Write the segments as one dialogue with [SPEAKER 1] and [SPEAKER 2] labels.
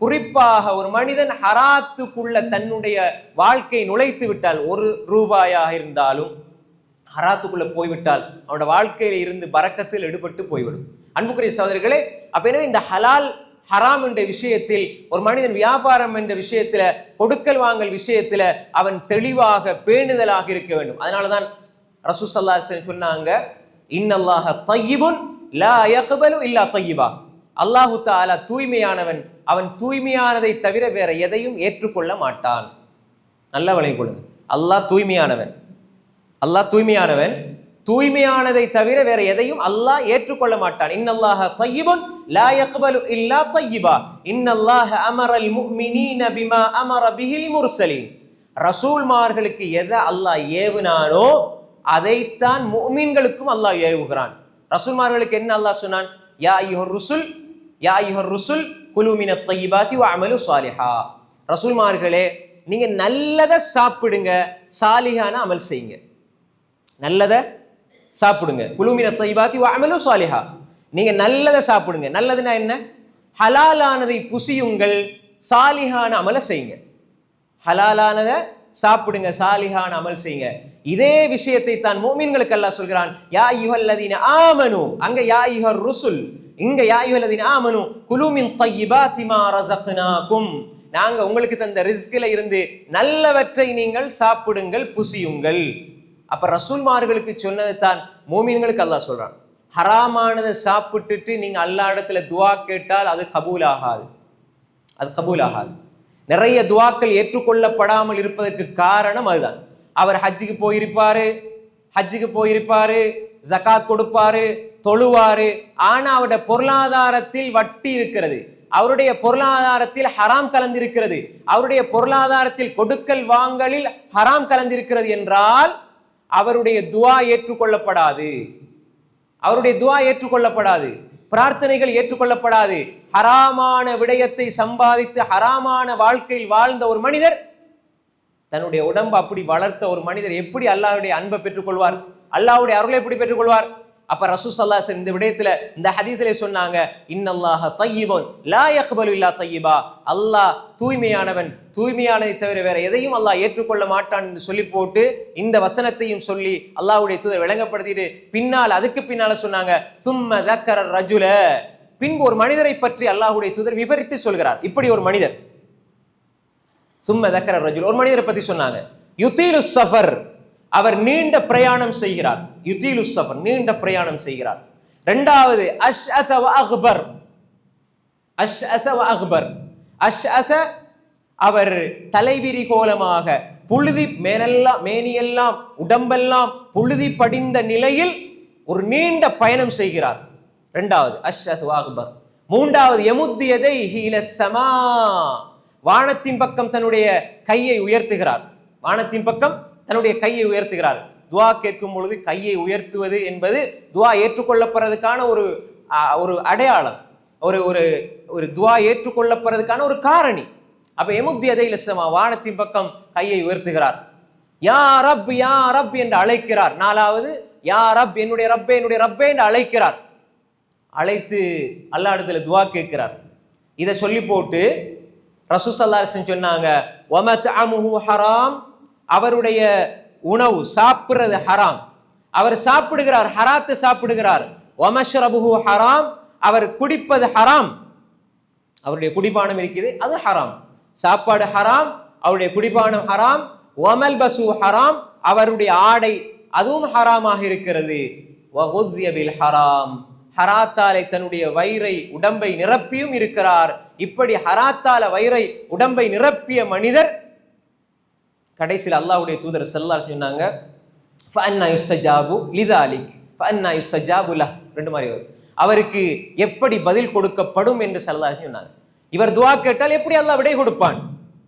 [SPEAKER 1] குறிப்பாக ஒரு மனிதன் ஹராத்துக்குள்ள தன்னுடைய வாழ்க்கை நுழைத்து விட்டால் ஒரு ரூபாயாக இருந்தாலும் ஹராத்துக்குள்ள போய்விட்டால் அவனோட வாழ்க்கையில இருந்து பறக்கத்தில் எடுபட்டு போய்விடும். அன்புக்குரிய சகோதரர்களே அப்ப எனவே இந்த ஹலால் ஹராம் என்ற விஷயத்தில் ஒரு மனிதன் வியாபாரம் என்ற விஷயத்துல கொடுக்கல் வாங்கல் விஷயத்துல அவன் தெளிவாக பேணுதலாக இருக்க வேண்டும். அதனாலதான் ரசூ சல்லா சொன்னாங்க இன்னல்லாஹ தையிபுன் லா யக்பலு இல்லா தையிபா அல்லாஹு தாலா தூய்மையானவன் அவன் தூய்மையானதை தவிர வேற எதையும் ஏற்றுக்கொள்ள மாட்டான். நல்ல விளை கொள்ளுங்க. அல்லாஹ் தூய்மையானவன். அல்லாஹ் தூய்மையானவன். தூய்மையானதை தவிர வேற எதையும் அல்லாஹ் ஏற்றுக்கொள்ள மாட்டான். இன்னல்லாஹ தய்யிபுன் லா யக்பலு இல்லா தய்யிபா. இன்னல்லாஹ அமரல் முஃமினீன பிமா அமர பிஹில் முர்சலீன். ரசூல்மார்களுக்கு எதை அல்லாஹ் ஏவுனானோ அதைத்தான் முஃமின்களுக்கும் அல்லாஹ் ஏவுகிறான். ரசூல்மார்களுக்கு என்ன அல்லாஹ் சொன்னான்? யா ஐயோ ருசுல் யா ஐயோ ருசுல் குலுமின தொய்பாத்தி அமலு சாலிஹா. ரசூல்மார்களே நீங்க நல்லதை சாப்பிடுங்க சாலிஹான அமல் செய்யுங்க. நல்லதை சாப்பிடுங்க. குலுமின தொய்பாத்தி அமலு சாலிஹா. நீங்க நல்லதை சாப்பிடுங்க. நல்லதுன்னா என்ன? ஹலாலானதை புசியுங்கள் சாலிஹான அமலை செய்யுங்க. ஹலாலானதை சாப்பிடுங்க சாலிஹான அமல் செய்யுங்க. இதே விஷயத்தை தான் மோமீன்களுக்கு அல்லாஹ் சொல்கிறான் யா யுஹல்லதீன ஆமனு. அங்க யா யுஹர் ருசுல். இங்க யா யுஹல்லதீன ஆமனு குலுமின் தையிபாத்தி மா ரஸக்னாகும். நாங்க உங்களுக்கு தந்த ரிஸ்கில் இருந்து நல்லவற்றை நீங்கள் சாப்பிடுங்கள் புசியுங்கள். அப்ப ரசூல்மார்களுக்கு சொன்னது தான் மோமீன்களுக்கு அல்லாஹ் சொல்றான். ஹராமானதை சாப்பிட்டுட்டு நீங்க அல்லா இடத்துல துவா கேட்டால் அது கபூல் ஆகாது அது கபூல் ஆகாது நிறைய துவாக்கள் ஏற்றுக்கொள்ளப்படாமல் இருப்பதற்கு காரணம் அதுதான். அவர் ஹஜ்ஜுக்கு போயிருப்பாரு ஹஜ்ஜுக்கு போயிருப்பாரு ஜகாத் கொடுப்பாரு தொழுவாரு ஆனா அவருடைய பொருளாதாரத்தில் வட்டி இருக்கிறது. அவருடைய பொருளாதாரத்தில் ஹராம் கலந்திருக்கிறது. அவருடைய பொருளாதாரத்தில் கொடுக்கல் வாங்கலில் ஹராம் கலந்திருக்கிறது என்றால் அவருடைய துவா ஏற்றுக்கொள்ளப்படாது. அவருடைய துவா ஏற்றுக்கொள்ளப்படாது. பிரார்த்தனைகள் ஏற்றுக்கொள்ளப்படாது. ஹராமான விடயத்தை சம்பாதித்து ஹராமான வாழ்க்கையில் வாழ்ந்த ஒரு மனிதர் தன்னுடைய உடம்பு அப்படி வளர்த்த ஒரு மனிதர் எப்படி அல்லாவுடைய அன்பை பெற்றுக்கொள்வார்? அல்லாவுடைய அருளை எப்படி பெற்றுக்கொள்வார்? அப்ப ரசூ சல்லாஸ் இந்த விடயத்துல இந்த ஹதீஸிலே சொன்னாங்க இன்னல்லாஹ தையிபுன் லா யக்பலு இல்லா தையிபா அல்லாஹ் தூய்மையானவன் தூய்மையானதை தவிர வேற எதையும் அல்லாஹ் ஏற்றுக்கொள்ள மாட்டான் என்று சொல்லி போட்டு இந்த வசனத்தையும் சொல்லி அல்லாஹ்வுடைய தூதர் விளங்கப்படுத்திட்டு பின்னால் அதுக்கு பின்னால சொன்னாங்க சும்ம தக்கர ரஜுல. பின்பு ஒரு மனிதரை பற்றி அல்லாஹ்வுடைய தூதர் விவரித்து சொல்கிறார். இப்படி ஒரு மனிதர். சும்ம தக்கர ரஜுல். ஒரு மனிதரை பத்தி சொன்னாங்க. யுத்தீலு சஃபர். அவர் நீண்ட பிரயாணம் செய்கிறார். யுதீலு சஃபர் நீண்ட பிரயாணம் செய்கிறார். ரெண்டாவது அஷ் அக்பர். அஷ் அக்பர். அஷ் அத அவர் தலைவிரி கோலமாக புழுதி மேலெல்லாம் மேனியெல்லாம் உடம்பெல்லாம் புழுதி படிந்த நிலையில் ஒரு நீண்ட பயணம் செய்கிறார். ரெண்டாவது அஷ் அக்பர். மூன்றாவது எமுத்தியதை ஹீல சமா வானத்தின் பக்கம் தன்னுடைய கையை உயர்த்துகிறார். வானத்தின் பக்கம் தன்னுடைய கையை உயர்த்துகிறார். துவா கேட்கும் பொழுது கையை உயர்த்துவது என்பது துவா ஏற்றுக்கொள்ளப்படுறதுக்கான ஒரு ஒரு அடையாளம். ஒரு ஒரு ஒரு துவா ஏற்றுக்கொள்ளப்படுறதுக்கான ஒரு காரணி. அப்ப எமுத்தி அதை இலசமா வானத்தின் பக்கம் கையை உயர்த்துகிறார். யா ரப் யா ரப் என்று அழைக்கிறார். நாலாவது யா ரப் என்னுடைய ரப்பே என்னுடைய ரப்பே என்று அழைக்கிறார். அழைத்து அல்லா இடத்துல துவா கேட்கிறார். இதை சொல்லி போட்டு ரசூசல்லா சொன்னாங்க ஒமத் அமுஹு ஹராம். அவருடைய உணவு சாப்பிடுறது ஹராம். அவர் சாப்பிடுகிறார் ஹராத்து சாப்பிடுகிறார். ஒமஷ்ரபுஹு ஹராம் அவர் குடிப்பது ஹராம். அவருடைய குடிபானம் இருக்குது அது ஹராம். சாப்பாடு ஹராம் அவருடைய குடிபானம் ஹராம். ஒமல் பசு ஹராம் அவருடைய ஆடை அதுவும் ஹராமாக இருக்கிறது. வகுத்யபில் ஹராம். ஹராத்தாலை தன்னுடைய வயிறை உடம்பை நிரப்பியும் இருக்கிறார். இப்படி ஹராத்தால வயிறை உடம்பை நிரப்பிய மனிதர் கடைசியில் அல்லாவுடைய தூதர் செல்லா சொன்னாங்க ஃபஅன்னா யுஸ்தஜாபு லிதாலிக் ஃபஅன்னா யுஸ்தஜாபு ரெண்டு மாதிரி வருது அவருக்கு எப்படி பதில் கொடுக்கப்படும் என்று சல்லா சொன்னாங்க. இவர் துவா கேட்டால் எப்படி அல்லாஹ் விடை கொடுப்பான்?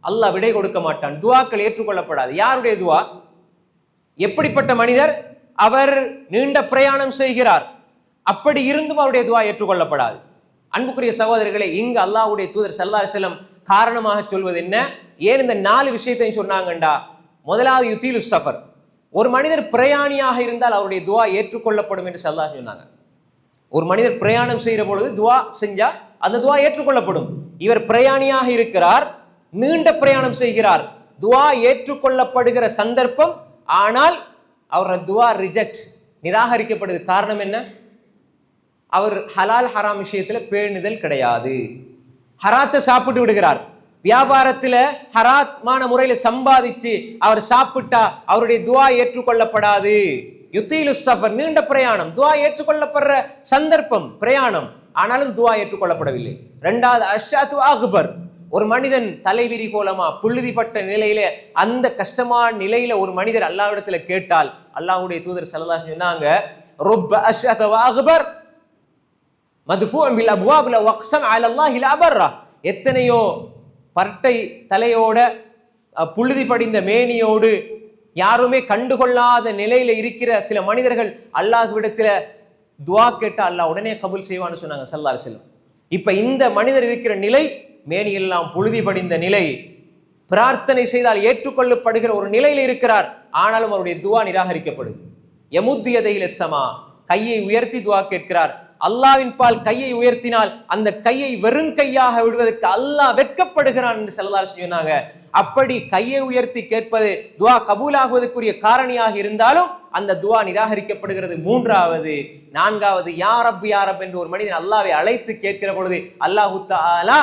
[SPEAKER 1] அல்லாஹ் விடை கொடுக்க மாட்டான். துவாக்கள் ஏற்றுக்கொள்ளப்படாது. யாருடைய துவா? எப்படிப்பட்ட மனிதர்? அவர் நீண்ட பிரயாணம் செய்கிறார். அப்படி இருந்தும் அவருடைய துவா ஏற்றுக்கொள்ளப்படாது. அன்புக்குரிய சகோதரர்களே இங்கு அல்லாஹுடைய தூதர் செல்லார் செல்லம் காரணமாக சொல்வது என்ன? ஏன் இந்த நாலு விஷயத்தையும் சொன்னாங்கண்டா? முதலாவது யுத்தீலு சஃபர். ஒரு மனிதர் பிரயாணியாக இருந்தால் அவருடைய துவா ஏற்றுக்கொள்ளப்படும் என்று சல்லா சொன்னாங்க. ஒரு மனிதர் பிரயாணம் செய்கிற பொழுது துவா செஞ்சா அந்த துவா ஏற்றுக்கொள்ளப்படும். இவர் பிரயாணியாக இருக்கிறார் நீண்ட பிரயாணம் செய்கிறார். துவா ஏற்றுக்கொள்ளப்படுகிற சந்தர்ப்பம் ஆனால் அவரோட துவா ரிஜெக்ட் நிராகரிக்கப்படுது. காரணம் என்ன? அவர் ஹலால் ஹராம் விஷயத்தில் பேணுதல் கிடையாது. ஹராத்தை சாப்பிட்டு விடுகிறார். வியாபாரத்துல ஹராத்மான முறையில சம்பாதிச்சு அவர் சாப்பிட்டா அவருடைய துவா ஏற்றுக்கொள்ளப்படாது. யுத்தீலு சஃபர் நீண்ட பிரயாணம். துவா ஏற்றுக்கொள்ளப்படுற சந்தர்ப்பம் பிரயாணம். ஆனாலும் துவா ஏற்றுக்கொள்ளப்படவில்லை. ரெண்டாவது அஷாத்து அக்பர் ஒரு மனிதன் தலைவிரி கோலமா புழுதிப்பட்ட நிலையில அந்த கஷ்டமான நிலையில ஒரு மனிதர் அல்லாவிடத்துல கேட்டால் அல்லாவுடைய தூதர் ஸல்லல்லாஹு சொன்னாங்க ருப்ப அஷ்அத அக்பர் மதுஃபூன் பில் அப்வாப்ல வக்ஸம் அலல்லாஹில் அபர்ரா எத்தனையோ பரட்டை தலையோட புழுதி படிந்த மேனியோடு யாருமே கண்டுகொள்ளாத நிலையில இருக்கிற சில மனிதர்கள் அல்லாஹ்விடத்துல துவா கேட்டால் அல்லாஹ் உடனே கபுல் செய்வான்னு சொன்னாங்க சல்லார் செல்லம் இப்போ இந்த மனிதர் இருக்கிற நிலை மேனியெல்லாம் புழுதி படிந்த நிலை பிரார்த்தனை செய்தால் ஏற்றுக்கொள்ளப்படுகிற ஒரு நிலையில் இருக்கிறார் ஆனாலும் அவருடைய துவா நிராகரிக்கப்படுது. எமுத்தியதையில் சமா கையை உயர்த்தி துவா கேட்கிறார் அல்லாவின் பால் கையை உயர்த்தினால் அந்த கையை வெறும் கையாக விடுவதற்கு அல்லாஹ் வெட்கப்படுகிறான் என்று செல்லதார் சொன்னாங்க. அப்படி கையை உயர்த்தி கேட்பது துவா கபூலாகுவதற்குரிய காரணியாக இருந்தாலும் அந்த துவா நிராகரிக்கப்படுகிறது. மூன்றாவது நான்காவது யாரப் யாரப் என்று ஒரு மனிதன் அல்லாவை அழைத்து கேட்கிற பொழுது அல்லாஹு தாலா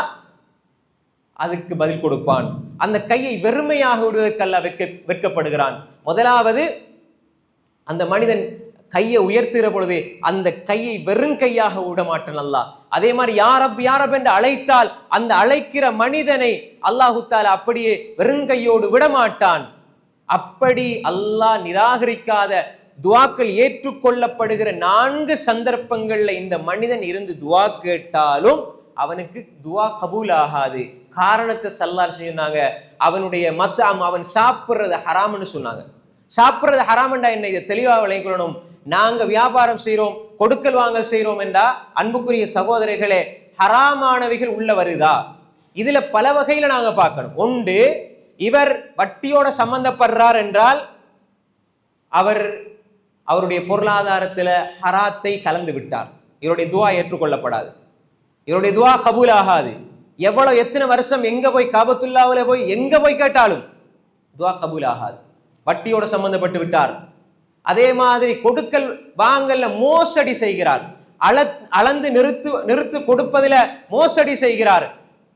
[SPEAKER 1] அதுக்கு பதில் கொடுப்பான். அந்த கையை வெறுமையாக விடுவதற்கு அல்ல வெட்க வெட்கப்படுகிறான். முதலாவது அந்த மனிதன் கையை உயர்த்துகிற பொழுது அந்த கையை வெறும் கையாக விட மாட்டான் அல்லாஹ். அதே மாதிரி யாரப் யாரப் என்று அழைத்தால் அந்த அழைக்கிற மனிதனை அல்லாஹுத்தால் அப்படியே வெறும் கையோடு விட மாட்டான் அப்படி அல்லாஹ் நிராகரிக்காத துவாக்கள் ஏற்றுக்கொள்ளப்படுகிற நான்கு சந்தர்ப்பங்கள்ல இந்த மனிதன் இருந்து துவா கேட்டாலும் அவனுக்கு துவா கபூல் ஆகாது காரணத்தை சல்லார் சொன்னாங்க. அவனுடைய மத்தம் அவன் சாப்பிட்றது ஹராம்னு சொன்னாங்க. சாப்பிடுறது ஹராமண்டா என்ன? இதை தெளிவாக விளைக்கணும் நாங்கள் நாங்க வியாபாரம் செய்கிறோம் கொடுக்கல் வாங்கல் செய்கிறோம் என்றா அன்புக்குரிய சகோதரிகளே ஹராமானவைகள் உள்ள வருதா? இதுல பல வகையில நாங்க பார்க்கணும். ஒன்று இவர் வட்டியோட சம்பந்தப்படுறார் என்றால் அவர் அவருடைய பொருளாதாரத்துல ஹராத்தை கலந்து விட்டார். இவருடைய துவா ஏற்றுக்கொள்ளப்படாது. இவருடைய துவா கபூல் ஆகாது எவ்வளவு எத்தனை வருஷம் எங்க போய் காபத்துல்லாவில் போய் எங்க போய் கேட்டாலும் துவா கபூல் ஆகாது வட்டியோட சம்பந்தப்பட்டு விட்டார். அதே மாதிரி கொடுக்கல் வாங்கல்ல மோசடி செய்கிறார். அள அளந்து நிறுத்து நிறுத்து கொடுப்பதில் மோசடி செய்கிறார்.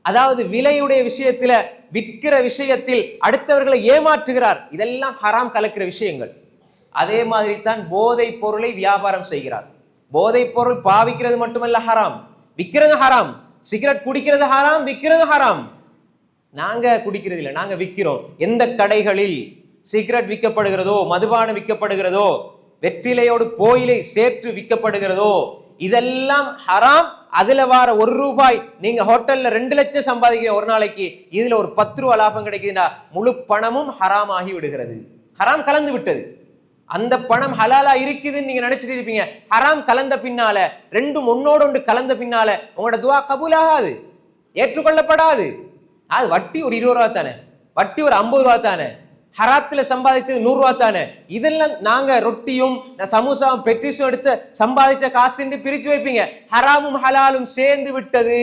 [SPEAKER 1] அதாவது விலையுடைய விஷயத்தில் விற்கிற விஷயத்தில் அடுத்தவர்களை ஏமாற்றுகிறார். இதெல்லாம் ஹராம் கலக்கிற விஷயங்கள். அதே மாதிரி தான் போதைப் பொருளை வியாபாரம் செய்கிறார். போதைப் பொருள் பாவிக்கிறது மட்டுமல்ல ஹராம். விற்கிறது ஹராம். சிகரெட் குடிக்கிறது ஹராம் விற்கிறது ஹராம். நாங்கள் குடிக்கிறது இல்லை நாங்கள் விற்கிறோம் எந்த கடைகளில் சிகரெட் விற்கப்படுகிறதோ மதுபானம் விற்கப்படுகிறதோ வெற்றிலையோடு போயிலை சேர்த்து விற்கப்படுகிறதோ இதெல்லாம் ஹராம். அதுல வார ஒரு ரூபாய் நீங்க ஹோட்டல்ல ரெண்டு லட்சம் சம்பாதிக்கிற ஒரு நாளைக்கு இதுல ஒரு பத்து ரூபா லாபம் கிடைக்குதுன்னா முழு பணமும் ஹராம் ஆகி விடுகிறது. ஹராம் கலந்து விட்டது. அந்த பணம் ஹலாலா இருக்குதுன்னு நீங்க நினைச்சிட்டு இருப்பீங்க. ஹராம் கலந்த பின்னால ரெண்டும் ஒன்னோடு ஒன்று கலந்த பின்னால உங்களோட துவா கபூலாகாது. ஏற்றுக்கொள்ளப்படாது. அது வட்டி ஒரு இருபது ரூபா தானே? வட்டி ஒரு ஐம்பது ரூபா தானே? ஹராத்தில் சம்பாதிச்சது நூறுரூவா தானே? இதெல்லாம் நாங்கள் ரொட்டியும் சமோசாவும் பெட்டிஸும் எடுத்து சம்பாதிச்ச காசுன்னு பிரித்து வைப்பீங்க. ஹராமும் ஹலாலும் சேர்ந்து விட்டது.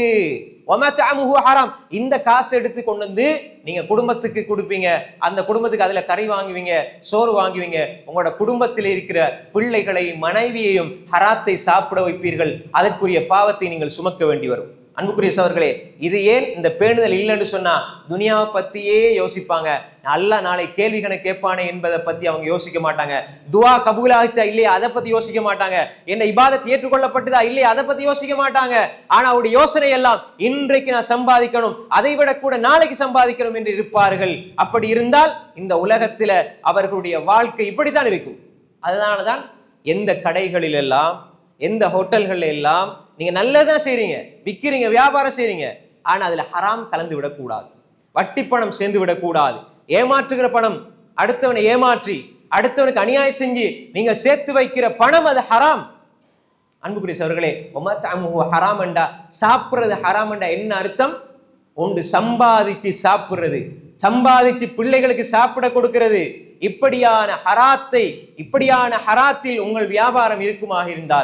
[SPEAKER 1] ஒமத்தாமுஹு ஹராம். இந்த காசு எடுத்து கொண்டு வந்து நீங்க குடும்பத்துக்கு கொடுப்பீங்க. அந்த குடும்பத்துக்கு அதுல கறி வாங்குவீங்க சோறு வாங்குவீங்க. உங்களோட குடும்பத்தில் இருக்கிற பிள்ளைகளையும் மனைவியையும் ஹராத்தை சாப்பிட வைப்பீர்கள். அதற்குரிய பாவத்தை நீங்கள் சுமக்க வேண்டி வரும். அன்புக்குரிய சவர்களே இது ஏன் இந்த பேணுதல் இல்லைன்னு சொன்னா துனியாவை பத்தியே யோசிப்பாங்க. நல்லா நாளை கேள்வி கணக்கு கேட்பானே என்பதை பத்தி அவங்க யோசிக்க மாட்டாங்க. துவா கபூலாச்சா இல்லையா அதை பத்தி யோசிக்க மாட்டாங்க. என்ன இபாதத் ஏற்றுக்கொள்ளப்பட்டதா இல்லையா அதை பத்தி யோசிக்க மாட்டாங்க. ஆனா அவருடைய யோசனை எல்லாம் இன்றைக்கு நான் சம்பாதிக்கணும் அதை விட கூட நாளைக்கு சம்பாதிக்கணும் என்று இருப்பார்கள். அப்படி இருந்தால் இந்த உலகத்துல அவர்களுடைய வாழ்க்கை இப்படித்தான் இருக்கும். அதனாலதான் எந்த கடைகளில் எல்லாம் எந்த ஹோட்டல்கள் எல்லாம் நீங்க நல்லதான் செய்றீங்க விற்கிறீங்க வியாபாரம் செய்றீங்க. ஆனா அதுல ஹராம் கலந்து விடக்கூடாது. வட்டி பணம் சேர்ந்து விடக்கூடாது. ஏமாற்றுகிற பணம் அடுத்தவனை ஏமாற்றி அடுத்தவனுக்கு அநியாயம் செஞ்சு நீங்க சேர்த்து வைக்கிற பணம் அது ஹராம். அன்புக்குரிய சவர்களே ஹராமண்டா சாப்பிட்றது சாப்பிடுறது என்ன அர்த்தம்? ஒன்று சம்பாதிச்சு சாப்பிடுறது. சம்பாதிச்சு பிள்ளைகளுக்கு சாப்பிட கொடுக்கிறது. இப்படியான ஹராத்தை இப்படியான ஹராத்தில் உங்கள் வியாபாரம் இருக்குமாக இருந்தால்